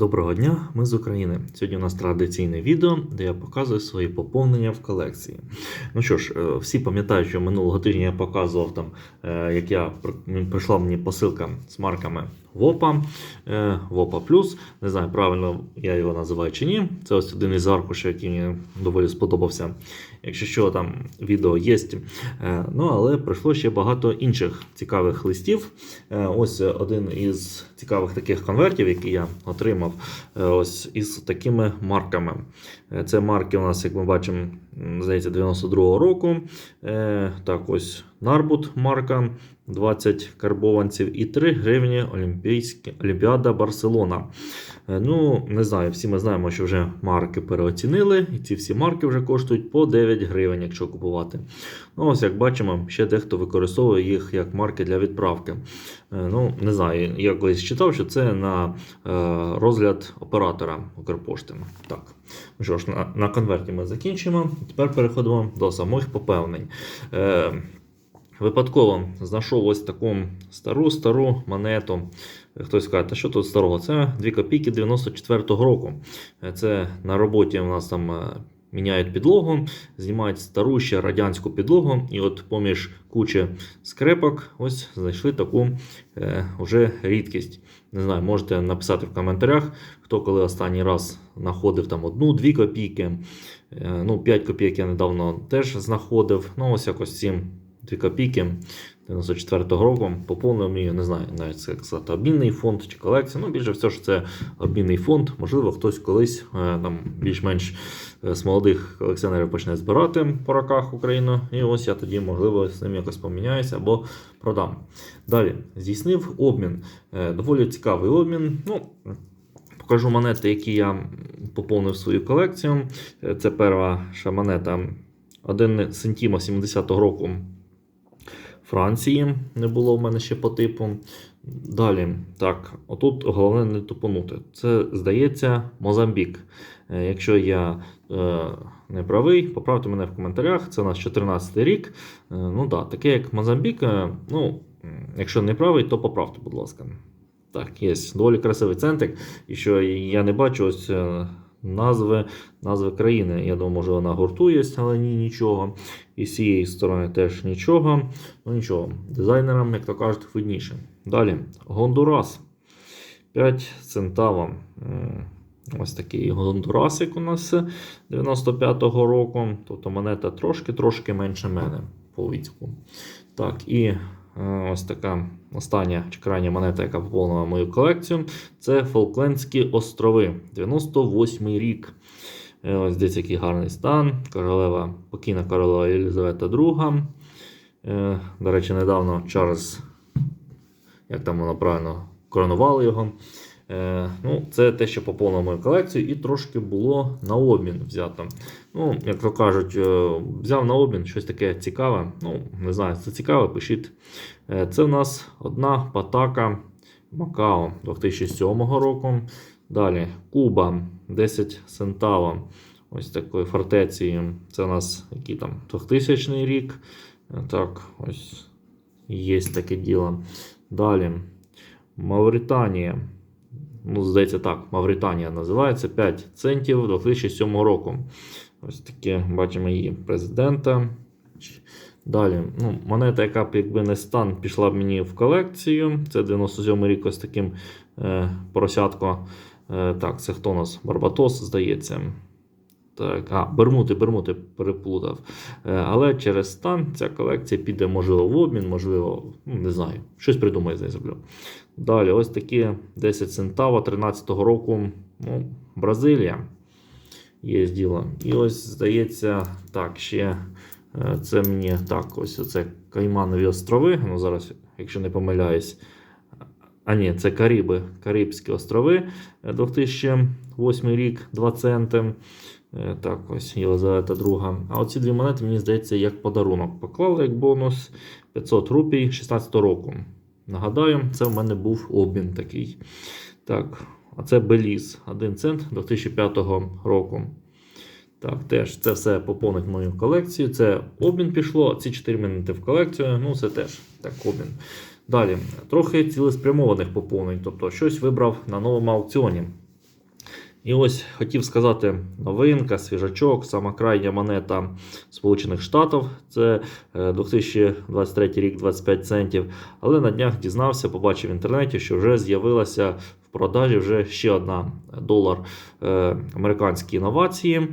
Доброго дня, ми з України. Сьогодні у нас традиційне відео, де я показую свої поповнення в колекції. Ну що ж, е, всі пам'ятають, що минулого тижня я показував там, е, як я прийшла мені посилка з марками ВОПа, е, ВОПа Плюс. Не знаю, правильно я його називаю чи ні. Це ось один із аркушів, який мені доволі сподобався. Якщо що, там відео є. Е, Ну, але пройшло ще багато інших цікавих листів. Е, Ось один із цікавих таких конвертів, який я отримав, е, ось із такими марками. Е, Це марки у нас, як ми бачимо, здається, 92-го року. Е, Так, ось Нарбут марка, 20 карбованців і 3 гривні Олімпійські, Олімпіада Барселона. Е, Ну, не знаю, всі ми знаємо, що вже марки переоцінили, і ці всі марки вже коштують по 9 гривень, якщо купувати. Ну, ось як бачимо, ще дехто використовує їх як марки для відправки. Е, Ну, не знаю, я колись читав, що це на е, розгляд оператора Укрпошти. Так. Ну що ж, на, на конверті ми закінчимо. Тепер переходимо до самих поповнень. Е, Випадково знайшов ось таку стару стару монету. Хтось каже, що тут старого? Це 2 копійки 94-го року. Е, Це на роботі у нас там міняють підлогу, знімають стару ще радянську підлогу, і от поміж кучі скрепок ось знайшли таку е, вже рідкість. Не знаю, можете написати в коментарях, хто коли останній раз знаходив там одну-дві копійки. Е, ну, 5 копійок я недавно теж знаходив. Ну, ось якось ці 2 копійки 94-го року поповнив мій, не знаю, навіть як сказати, обмінний фонд чи колекція. Ну, більше все, що це обмінний фонд. Можливо, хтось колись е, там більш-менш е, з молодих колекціонерів почне збирати по роках Україну. І ось я тоді, можливо, з ним якось поміняюся або продам. Далі здійснив обмін. Е, Доволі цікавий обмін. Ну, Покажу монети, які я поповнив свою колекцію. Це перша монета 1 сентіма 70-го року Франції. Не було в мене ще по типу. Далі, так, отут головне не тупонути. Це, здається, Мозамбік. Е, Якщо я е, не правий, поправте мене в коментарях. Це у нас 14 рік. Е, ну так, таке як Мозамбік. е, Ну, якщо не правий, то поправте, будь ласка. Так, є доволі красивий центрик. І що я не бачу ось е, назви, назви країни. Я думаю, може вона гуртує, але ні, нічого. І з цієї сторони теж нічого. Ну нічого, дизайнерам, як то кажуть, видніше. Далі, Гондурас. 5 центава. Ось такий Гондурасик у нас 95-го року. Тобто монета трошки-трошки менше мене по віцьку. Так, і ось така остання чи крайня монета, яка поповнила мою колекцію. Це Фолклендські острови. 98-й рік. Е, Ось десь який гарний стан. Королева, покійна королева Єлізавета II. Е, До речі, недавно Чарльз, як там воно правильно, коронували його. Е, Ну, Це те, що поповнило мою колекцію, і трошки було на обмін взято. Ну, як то кажуть, е, взяв на обмін щось таке цікаве. Ну, не знаю, це цікаве, пишіть. Е, Це в нас одна патака Макао 2007 року. Далі Куба 10 Сентава. Ось такої фортеці. Це у нас який там 2000 рік. Так, ось є таке діло. Далі Мавританія. Ну, здається, так, Мавританія називається 5 центів 2007 року. Ось таке бачимо її президента. Далі, ну, монета, яка б якби не стан, пішла б мені в колекцію. Це 97 рік ось таким е, поросятко. Е, так, це хто у нас? Барбатос, здається. Так, а, Бермути, Бермути переплутав. Е, але через стан ця колекція піде, можливо, в обмін, можливо, ну, не знаю, щось придумаю, з нею зроблю. Далі, ось такі 10 центава 13-го року. Ну, Бразилія. Є діло. І ось, здається, так, ще е, це мені так, ось оце Кайманові острови. Ну, зараз, якщо не помиляюсь. А ні, це Кариби, Карибські острови. Е, 2008 рік, 2 центи. Е, Так, ось Єлизавета II. А оці дві монети, мені здається, як подарунок. Поклали як бонус 500 рупій 16 року. Нагадаю, це в мене був обмін такий. Так, а це Беліз, 1 цент 2005 року. Так, теж це все поповнить мою колекцію. Це обмін пішло, ці 4 минути в колекцію. Ну, це теж так, обмін. Далі, трохи цілеспрямованих поповнень, тобто щось вибрав на новому аукціоні. І ось хотів сказати новинка, свіжачок, сама крайня монета Сполучених Штатів. Це е, 2023 рік 25 центів. Але на днях дізнався, побачив в інтернеті, що вже з'явилася продажі вже ще одна долар е, американські інновації.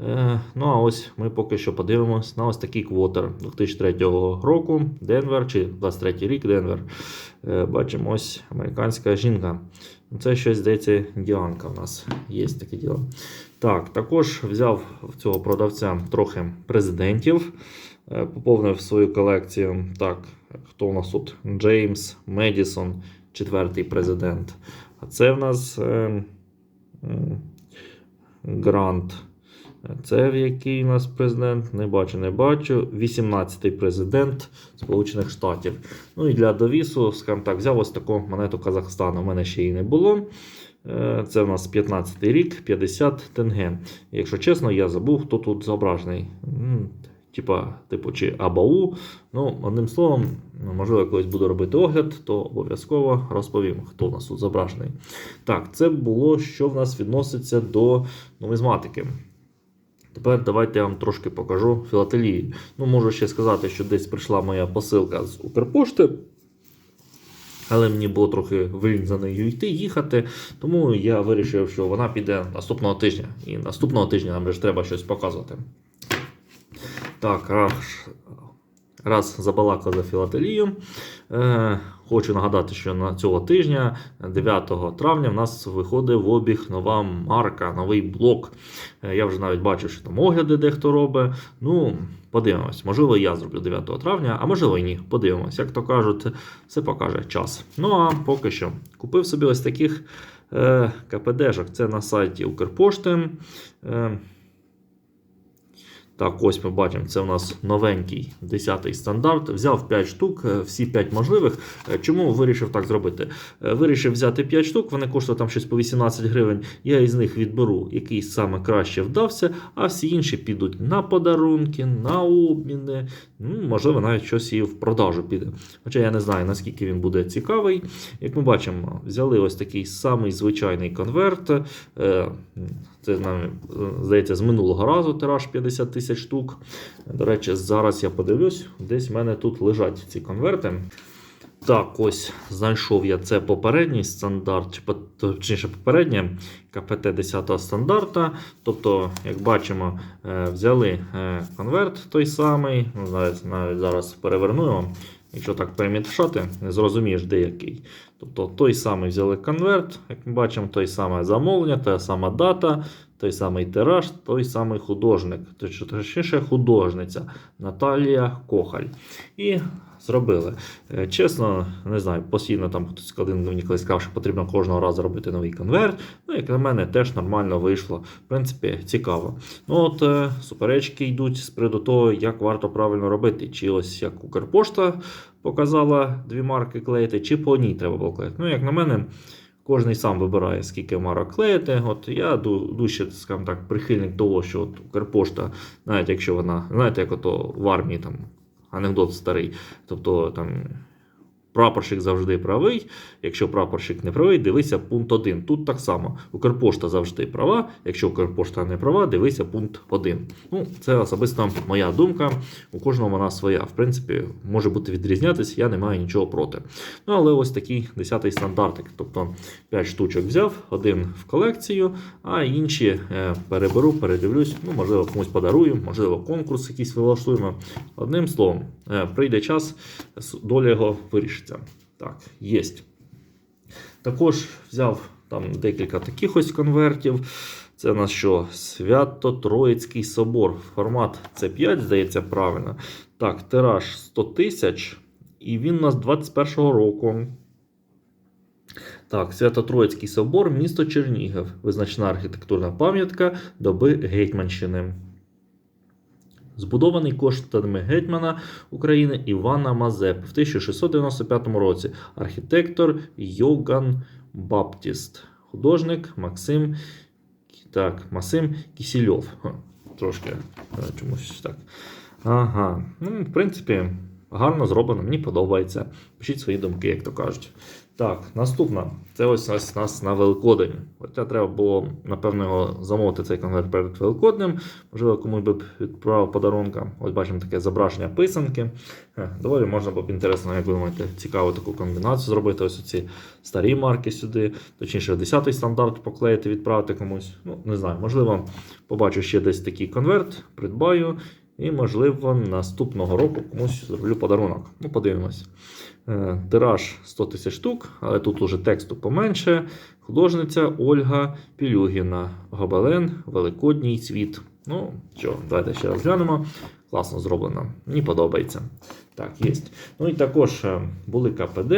Е, ну а ось ми поки що подивимось на ось такий квотер 2003 року Денвер чи 23 рік Денвер. Е, бачимо ось американська жінка. Це щось здається, індіанка в нас є таке діло. Так, також взяв в цього продавця трохи президентів, поповнив свою колекцію. Так, хто у нас тут? Джеймс Медісон, четвертий президент. А це в нас е, Грант. Це в який у нас президент? Не бачу, не бачу. 18-й президент Сполучених Штатів. Ну і для довісу, скажімо так, взяв ось таку монету Казахстану. У мене ще її не було. Е, Це в нас 15-й рік, 50 тенге. Якщо чесно, я забув, хто тут зображений. Типа, типу, чи АБАУ. Ну, одним словом, можливо, колись буду робити огляд, то обов'язково розповім, хто у нас тут зображений. Так, це було, що в нас відноситься до нумізматики. Тепер давайте я вам трошки покажу філателії. Ну, можу ще сказати, що десь прийшла моя посилка з Укрпошти. Але мені було трохи вилінь за нею йти, їхати. Тому я вирішив, що вона піде наступного тижня. І наступного тижня нам же треба щось показувати. Так, раз, раз забалакав за філателію. Е, хочу нагадати, що на цього тижня, 9 травня, в нас виходить в обіг нова марка, новий блок. Е, я вже навіть бачив, що там огляди дехто робить. Ну, подивимось. Можливо, я зроблю 9 травня, а можливо і ні. Подивимось. Як то кажуть, все покаже час. Ну а поки що купив собі ось таких е, КПДшок. Це на сайті Укрпошти. Е, так, ось ми бачимо, це у нас новенький 10 стандарт. Взяв 5 штук, е, всі 5 можливих. Е, Чому вирішив так зробити? Е, Вирішив взяти 5 штук, вони коштують там щось по 18 гривень. Я із них відберу, який саме краще вдався, а всі інші підуть на подарунки, на обміни. Ну, можливо, навіть щось і в продажу піде. Хоча я не знаю, наскільки він буде цікавий. Як ми бачимо, взяли ось такий самий звичайний конверт. Це здається, з минулого разу тираж 50 тисяч штук. До речі, зараз я подивлюсь, десь в мене тут лежать ці конверти. Так, ось знайшов я це попередній стандарт, точніше попереднє КПТ 10 стандарта. Тобто, як бачимо, е, взяли е, конверт той самий. Навіть зараз переверну його. Якщо так перемітшати, не зрозумієш, де який. Тобто той самий взяли конверт, як ми бачимо, той саме замовлення, та сама дата, той самий тираж, той самий художник, точніше художниця Наталія Кохаль. І зробили. Е, Чесно, не знаю, постійно там хтось один мені колись сказав, що потрібно кожного разу робити новий конверт. Ну, як на мене, теж нормально вийшло. В принципі, цікаво. Ну от е, суперечки йдуть з приводу того, як варто правильно робити. Чи ось як Укрпошта показала дві марки клеїти, чи по одній треба було клеїти. Ну, як на мене. Кожний сам вибирає, скільки марок клеїти. От я ду- дужче, скажімо так, прихильник того, що от Укрпошта, навіть якщо вона, знаєте, як ото в армії там анекдот старий. Тобто там прапорщик завжди правий. Якщо прапорщик не правий, дивися пункт 1. Тут так само. Укрпошта завжди права. Якщо Укрпошта не права, дивися пункт 1. Ну, це особисто моя думка. У кожного вона своя. В принципі, може бути відрізнятися, я не маю нічого проти. Ну, але ось такий 10-й стандартик. Тобто 5 штучок взяв, один в колекцію, а інші е, переберу, передивлюсь. Ну, можливо, комусь подарую, можливо, конкурс якийсь влаштуємо. Одним словом, е, прийде час, доля його вирішиться. Так, єсть. Також взяв там декілька таких ось конвертів. Це у нас що? Свято-Троїцький собор. Формат C5, здається, правильно. Так, тираж 100 тисяч. І він у нас 21-го року. Так, Свято-Троїцький собор, місто Чернігів. Визначна архітектурна пам'ятка доби Гетьманщини. Збудований коштами гетьмана України Івана Мазепи в 1695 році. Архітектор Йоган Баптіст. Художник Максим, так, Максим Кісільов. Трошки е, чомусь так. Ага. Ну, в принципі, гарно зроблено, мені подобається. Пишіть свої думки, як то кажуть. Так, наступна. Це ось у нас на Великодень. Хоча треба було, напевно, його замовити цей конверт перед Великоднем. Можливо, комусь би відправив подарунка. Ось бачимо таке зображення писанки. Е, Доволі можна було б інтересно, як ви думаєте, цікаву таку комбінацію зробити. Ось ці старі марки сюди, точніше, 10-й стандарт поклеїти, відправити комусь. Ну, не знаю, можливо, побачу ще десь такий конверт, придбаю. І, можливо, наступного року комусь зроблю подарунок. Ну, подивимось. Е, Тираж 100 тисяч штук, але тут уже тексту поменше. Художниця Ольга Пілюгіна. Гобелен, Великодній цвіт. Ну, що, давайте ще раз глянемо. Класно зроблено. Мені подобається. Так, є. Ну і також е, були КПД,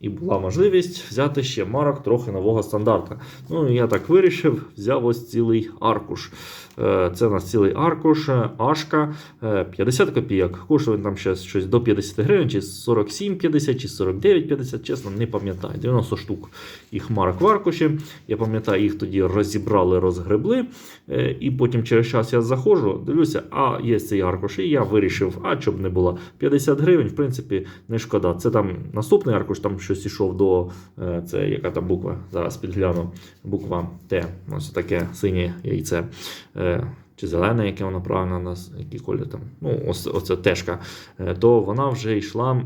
і була можливість взяти ще марок трохи нового стандарта. Ну, я так вирішив, взяв ось цілий аркуш. Е, Це у нас цілий аркуш, е, Ашка, е, 50 копійок. Коштує там ще щось до 50 гривень, чи 47,50, чи 49,50, чесно, не пам'ятаю. 90 штук їх марок в аркуші. Я пам'ятаю, їх тоді розібрали, розгребли. І потім через час я заходжу, дивлюся, а є цей аркуш. І я вирішив, а щоб не було 50 гривень, в принципі, не шкода. Це там наступний аркуш, там щось ішов до е, це яка там буква. Зараз підгляну. Буква Т. Ось таке синє яйце. Е, Чи зелене, яке воно правильно у нас, який колір там. Ну, ось оце тежка. Е, То вона вже йшла.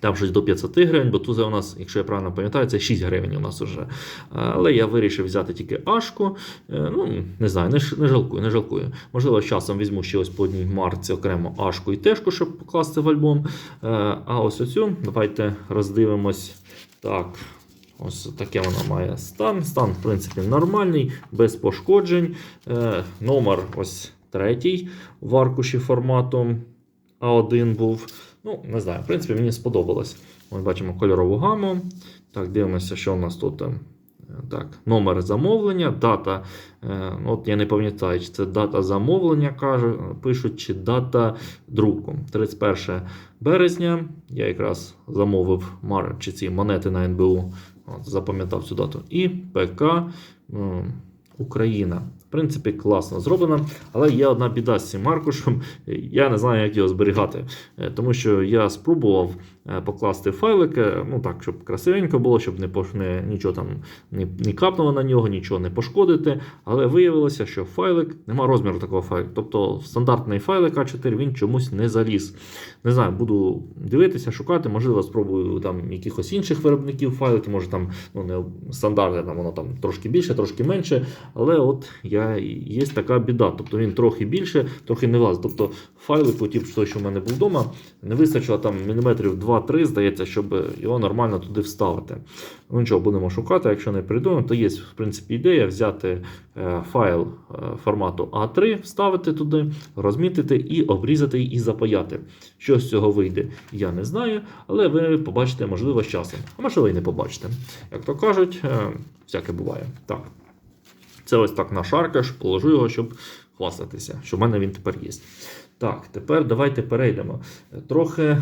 Там щось до 500 гривень, бо тут у нас, якщо я правильно пам'ятаю, це 6 гривень у нас вже. Але я вирішив взяти тільки Ашку. Е, Ну, не знаю, не, не жалкую, не жалкую. Можливо, з часом візьму ще ось по одній марці окремо Ашку і Тешку, щоб покласти в альбом. Е, А ось оцю, давайте роздивимось. Так. Ось таке вона має стан. Стан, в принципі, нормальний, без пошкоджень. Е, Номер ось третій в аркуші формату А1 був. Ну, не знаю, в принципі, мені сподобалось. Ми бачимо кольорову гаму. Так, дивимося, що у нас тут. е, Так, номер замовлення, дата. е, От я не пам'ятаю, чи це дата замовлення, каже, пишуть, чи дата друку. 31 березня. Я якраз замовив мар, чи ці монети на НБУ. От, запам'ятав цю дату. І ПК Україна. Принципі, класно зроблено, але є одна біда з цим аркушем. Я не знаю, як його зберігати. Е, Тому що я спробував покласти файлик, е, ну так, щоб красивенько було, щоб не, не нічого там не, не капнуло на нього, нічого не пошкодити. Але виявилося, що файлик нема розміру такого файлика. Тобто стандартний файлик А4 він чомусь не заліз. Не знаю, буду дивитися, шукати, можливо, спробую там якихось інших виробників файлики, може там ну, не стандартне, там воно там трошки більше, трошки менше. Але от я є така біда. Тобто він трохи більше, трохи не влазить. Тобто файлику, ті, той, що в мене був вдома, не вистачило там міліметрів 2-3, здається, щоб його нормально туди вставити. Ну нічого, будемо шукати. Якщо не придумаємо, то є в принципі ідея взяти е, файл е, формату А3, вставити туди, розмітити і обрізати і запаяти. Що з цього вийде, я не знаю, але ви побачите, можливо, з часом. А можливо, і не побачите. Як то кажуть, е, всяке буває. Так. Це ось так наш аркаш, положу його, щоб хвастатися, що в мене він тепер є. Так, тепер давайте перейдемо. Трохи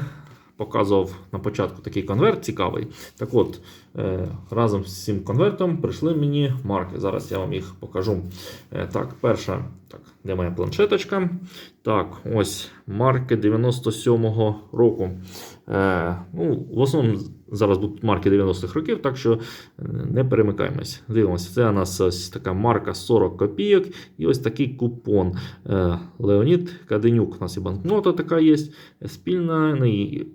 показував на початку такий конверт цікавий. Так от, е, разом з цим конвертом прийшли мені марки. Зараз я вам їх покажу. Е, Так, перша, так, де моя планшеточка? Так, ось марки 97-го року. Е, ну, В основному зараз будуть марки 90-х років, так що е, не перемикаємось. Дивимося, це у нас ось така марка 40 копійок і ось такий купон. Е, Леонід Каденюк. У нас і банкнота така є. Спільний,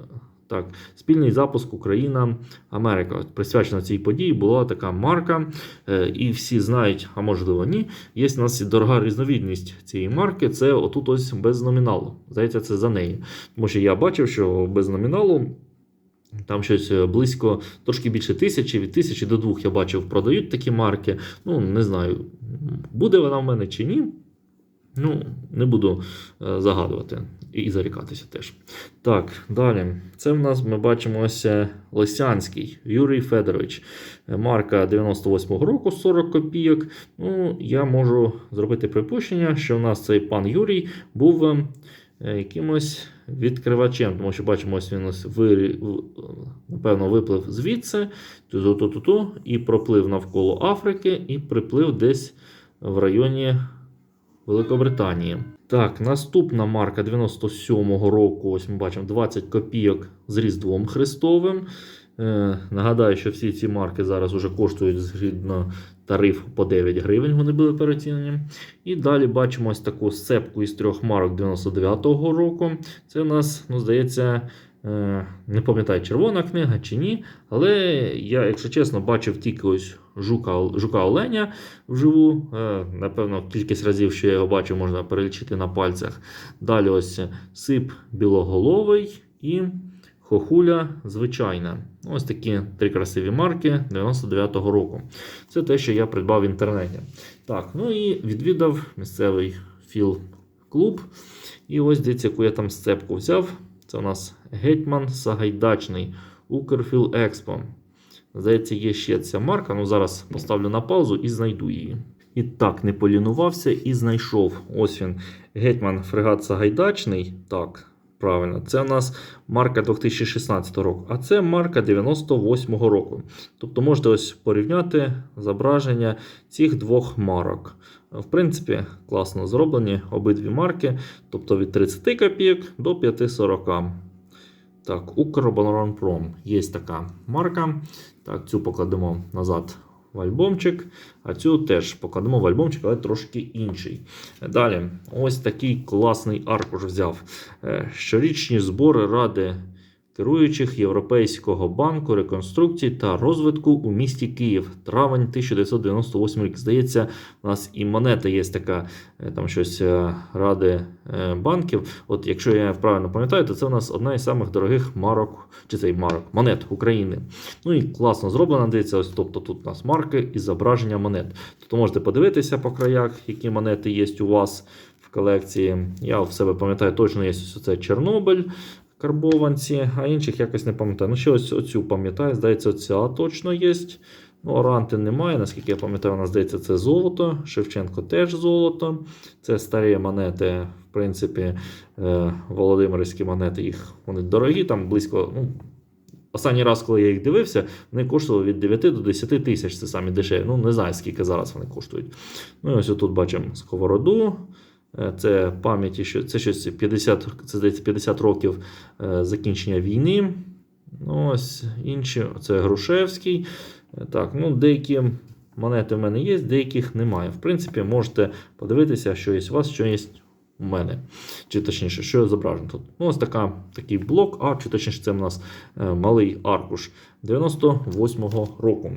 так, спільний запуск Україна Америка. Присвячена цій події була така марка, е, і всі знають, а можливо ні. Є у нас і дорога різновідність цієї марки. Це отут ось без номіналу. Здається, це за неї. Тому що я бачив, що без номіналу. Там щось е, близько трошки більше тисячі, від тисячі до двох я бачив, продають такі марки. Ну, не знаю, буде вона в мене чи ні. Ну, не буду е, загадувати і зарікатися теж. Так, далі. Це в нас ми бачимо ось Лисянський Юрій Федорович. Е, Марка 98-го року 40 копійок. Ну, я можу зробити припущення, що в нас цей пан Юрій був е, якимось відкривачем, тому що бачимо, ось він ось вирі, напевно, виплив звідси, ту-ту-ту-ту, і проплив навколо Африки, і приплив десь в районі Великобританії. Так, наступна марка 97-го року. Ось ми бачимо 20 копійок з Різдвом Христовим. Е, нагадаю, що всі ці марки зараз вже коштують згідно тарифу по 9 гривень, вони були переоцінені. І далі бачимо ось таку сцепку із трьох марок 99-го року. Це у нас, ну, здається, не пам'ятаю, червона книга чи ні. Але я, якщо чесно, бачив тільки ось жука, жука Оленя вживу. Е, Напевно, кількість разів, що я його бачив, можна перелічити на пальцях. Далі ось сип білоголовий і хохуля звичайна. Ось такі три красиві марки 99-го року. Це те, що я придбав в інтернеті. Так, ну і відвідав місцевий філ-клуб. І ось дивіться, яку я там сцепку взяв. Це у нас Гетьман Сагайдачний Укрфіл Експо. Здається, є ще ця марка. Ну зараз поставлю на паузу і знайду її. І так, не полінувався і знайшов. Ось він. Гетьман Фрегат Сагайдачний. Так, правильно, це у нас марка 2016 року, а це марка 98 року. Тобто можете ось порівняти зображення цих двох марок. В принципі, класно зроблені обидві марки, тобто від 30 копійок до 5,40. Так, Укроборонпром. Є така марка. Так, цю покладемо назад в альбомчик, а цю теж покладемо в альбомчик, але трошки інший. Далі, ось такий класний аркуш взяв. Е, Щорічні збори Ради керуючих Європейського банку реконструкції та розвитку у місті Київ. Травень 1998 рік. Здається, у нас і монета є така, е, там щось е, Ради е, банків. От якщо я правильно пам'ятаю, то це у нас одна із самих дорогих марок, чи цей марок, монет України. Ну і класно зроблено, дивіться, ось тобто тут у нас марки і зображення монет. Тобто можете подивитися по краях, які монети є у вас колекції. Я в себе пам'ятаю, точно є це Чорнобиль. Карбованці, а інших якось не пам'ятаю. Ну, ще ось оцю пам'ятаю, здається, оця точно є. Ну, Оранти немає, наскільки я пам'ятаю, у нас здається, це золото. Шевченко теж золото. Це старі монети, в принципі, е, Володимирські монети, їх вони дорогі, там близько. ну, Останній раз, коли я їх дивився, вони коштували від 9 до 10 тисяч. Це самі дешеві. Ну, не знаю, скільки зараз вони коштують. Ну і ось тут бачимо сковороду. Е, Це пам'яті, що це щось 50, це здається 50 років е, закінчення війни. Ну, ось інші, це Грушевський. Е, Так, ну деякі монети в мене є, деяких немає. В принципі, можете подивитися, що є у вас, що є у мене. Чи точніше, що зображено тут. Ну, ось така, такий блок, а чи точніше, це у нас малий аркуш 98-го року.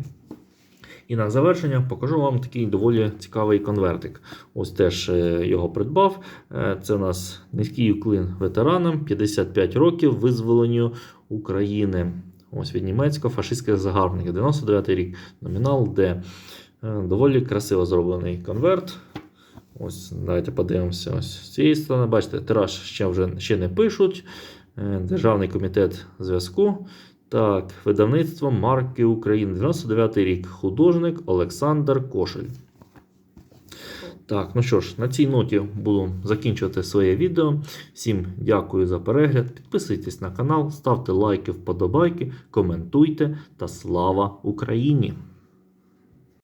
І на завершення покажу вам такий доволі цікавий конвертик. Ось теж е, його придбав. Е, Це у нас низький уклін ветеранам 55 років визволенню України. Ось від німецько-фашистських загарбників. 99 рік. Номінал Д. Е, Доволі красиво зроблений конверт. Ось, давайте подивимося. Ось з цієї сторони. Бачите, тираж ще вже ще не пишуть. Державний комітет зв'язку. Так, видавництво Марки України. 99 рік. Художник Олександр Кошель. Так, ну що ж, на цій ноті буду закінчувати своє відео. Всім дякую за перегляд. Підписуйтесь на канал, ставте лайки, вподобайки, коментуйте та слава Україні!